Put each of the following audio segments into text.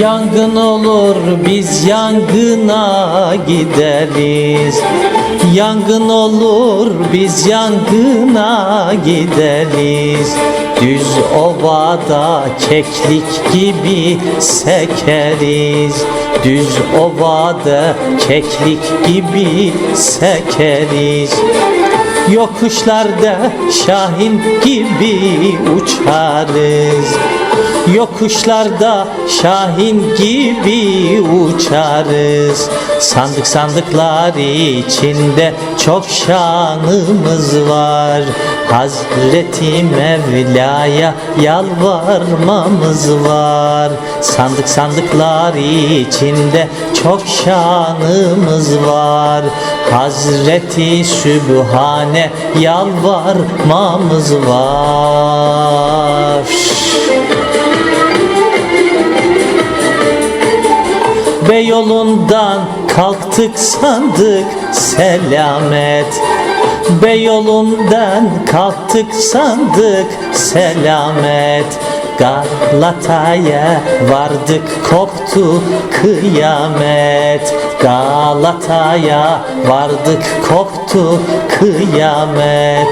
Yangın olur biz yangına gideriz. Yangın olur biz yangına gideriz. Düz ovada keklik gibi sekeriz. Düz ovada keklik gibi sekeriz. Yokuşlarda şahin gibi uçarız Yokuşlarda şahin gibi uçarız. Sandık sandıklar içinde çok şanımız var. Hazreti Mevla'ya yalvarmamız var. Sandık sandıklar içinde çok şanımız var. Hazreti Sübhane yalvarmamız var Beyoğlu'ndan kalktık sandık selamet. Beyoğlu'ndan kalktık sandık selamet. Galata'ya vardık koptu kıyamet. Galata'ya vardık koptu kıyamet.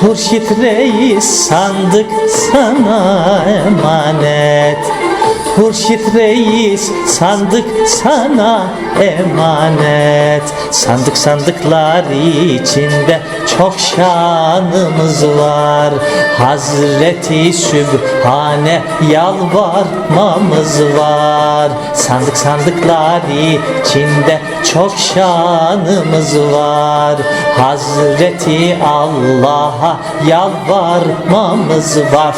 Hurşit Reis sandık sana emanet Hurşit Reis sandık sana emanet. Sandık sandıklar içinde çok şanımız var. Hazreti Sübhane yalvarmamız var. Sandık sandıklar içinde çok şanımız var. Hazreti Allah'a yalvarmamız var